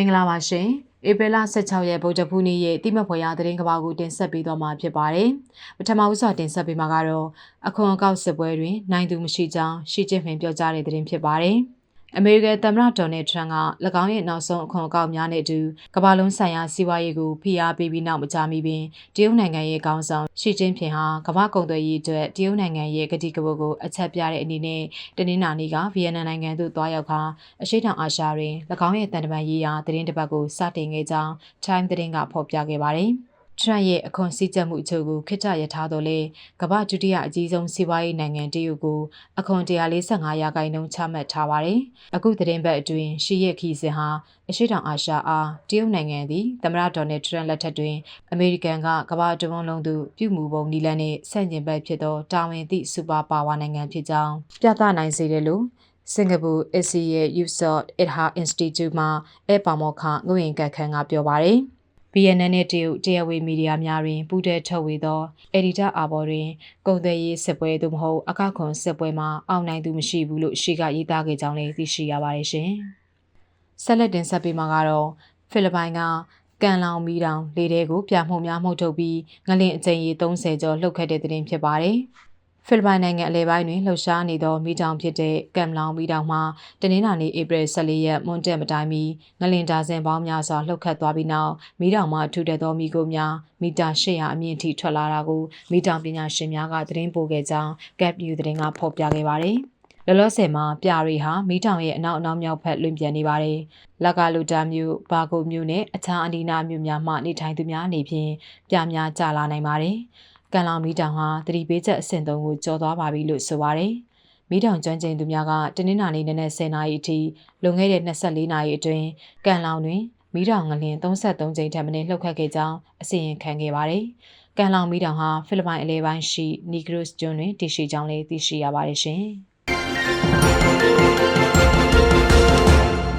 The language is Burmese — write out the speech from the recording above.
မင်္ဂလာပါရှင်ဧပြီလ16ရက်ဗုဒ္ဓဖူးနေ့ရဲ့တိမဖွယ်ရသတင်းကဘာကိုတင်ဆက်ပေးတော့မှာဖြစ်ပါတယ်ပထမဦးစွာတင်ဆက်ပေးမှာကတော့အခွန်အကောက်စစ်ပွဲတွင်နိုင်သူမရှိကြောင်းရှီကျင်းဖင်ပြောကြားတဲ့သတင်းဖြစ်ပါတယ် အမေရိကန်သမ္မတဒေါ်နယ်ထရန့်က၎င်းရဲ့နောက်ဆုံးအခွန်အကောက်များနဲ့အတူကမ္ဘာလုံးဆိုင်ရာစီးပွားရေးကိုဖိအားပေးပြီးနောက်မကြာမီပင်တရုတ်နိုင်ငံရဲ့ခေါင်းဆောင်ရှီကျင်းဖင်ဟာကမ္ဘာကုန်သွယ်ရေးအတွက်တရုတ်နိုင်ငံရဲ့ကတိကဝတ်ကိုအချက်ပြတဲ့အနေနဲ့တနင်္လာနေ့ကဗီယက်နမ်နိုင်ငံသို့တွားရောက်ခါအရှိတောင်အာရှတွင်၎င်းရဲ့တန်တမာရေးရာသတင်းတစ်ပတ်ကိုစတင်ခဲ့ကြောင်း Time သတင်းကဖော်ပြခဲ့ပါတယ်။ Trump ရဲ့အခွန်စည်းကြပ်မှုအချို့ကိုခိတ္တရထားတော်လဲကမ္ဘာဒုတိယအကြီးဆုံးစီးပွားရေးနိုင်ငံတရုတ်ကိုအခွန်145ရာခိုင်နှုန်းချမှတ်ထားပါတယ်။အခုသတင်းပတ်အတွင်းရှီရဲ့ခီစဉ်ဟာအရှိတောင်အာရှအားတရုတ်နိုင်ငံသည်သမ္မတဒေါ်နယ်ထရန့်လက်ထက်တွင်အမေရိကန်ကကမ္ဘာတဝန်းလုံးသို့ပြုမှုပုံနီလန်းနှင့်ဆန့်ကျင်ဘက်ဖြစ်သောတာဝန်သည့်စူပါပါဝါနိုင်ငံဖြစ်ကြောင်းပြသနိုင်စေတယ်လို့စင်ကာပူ ASEAN Yusof Itha Institute မှအဲပါမောခငွေရင်ကတ်ခန်းကပြောပါတယ်။ BNN နဲ့တရုတ်တရားဝေမီဒီယာများတွင်ပူးတွဲထုတ်ဝေသောအက်ဒီတာအာဘော်တွင်ကုန်သွယ်ရေးစစ်ပွဲသို့မဟုတ်အကောက်ခွန်စစ်ပွဲမှာအောင်နိုင်သူမရှိဘူးလို့ရှီကရေးသားခဲ့ကြောင်းလည်းသိရှိရပါတယ်ရှင်။ဆက်လက်တင်ဆက်ပေးမှာကတော့ဖိလစ်ပိုင်ကကန်လောင်မီတောင်လေတဲကိုပြမှုများမှုထုတ်ပြီးငလင်အကြိမ်ရေ30ကျော်လှုပ်ခတ်တဲ့တဲ့တင်ဖြစ်ပါတယ်။ ဖိလစ်ပိုင်နိုင်ငံအလဲပိုင်းတွင်လှုပ်ရှားနေသောမိတောင်ဖြစ်တဲ့ကမ်လောင်မိတောင်မှာတနင်္လာနေ့ဧပြီ14ရက်မွန်တက်မတိုင်မီငလင်ဒါဇင်ပေါင်းများစွာလှုပ်ခတ်သွားပြီးနောက်မိတောင်မှာထူတဲ့သောမိကိုများမီတာ800အမြင့်ထိထွက်လာတာကိုမိတောင်ပညာရှင်များကသတင်းပို့ခဲ့ကြောင်း Gap News သတင်းကဖော်ပြခဲ့ပါတယ်။လောလောဆယ်မှာပြရီဟာမီးတောင်ရဲ့အနောက်အနောက်မြောက်ဘက်လွင်ပြန်နေပါတယ်။လက်ကလူတာမြို့ဘာကိုမြို့နဲ့အခြားအနီးနားမြို့များမှနေထိုင်သူများအနေဖြင့်ပြများကြလာနိုင်ပါတယ်။ ကန်လောင်မီတောင်ဟာတတိပေးချက်အဆင့်3ကိုကျော်သွားပါပြီလို့ဆိုပါတယ်။မီတောင်ကျွမ်းကျင်သူများကတနင်္လာနေ့နနက်10:00နာရီအထိလွန်ခဲ့တဲ့24နာရီအတွင်းကန်လောင်တွင်မီတောင်ငလျင်33ကြိမ်ထက်မနည်းလှုပ်ခတ်ခဲ့ကြောင်းအစီရင်ခံခဲ့ပါတယ်။ကန်လောင်မီတောင်ဟာဖိလစ်ပိုင်အလဲပိုင်းရှိနီဂရုစ်ကျွန်းတွင်တည်ရှိကြောင်းလည်းသိရှိရပါတယ်ရှင်။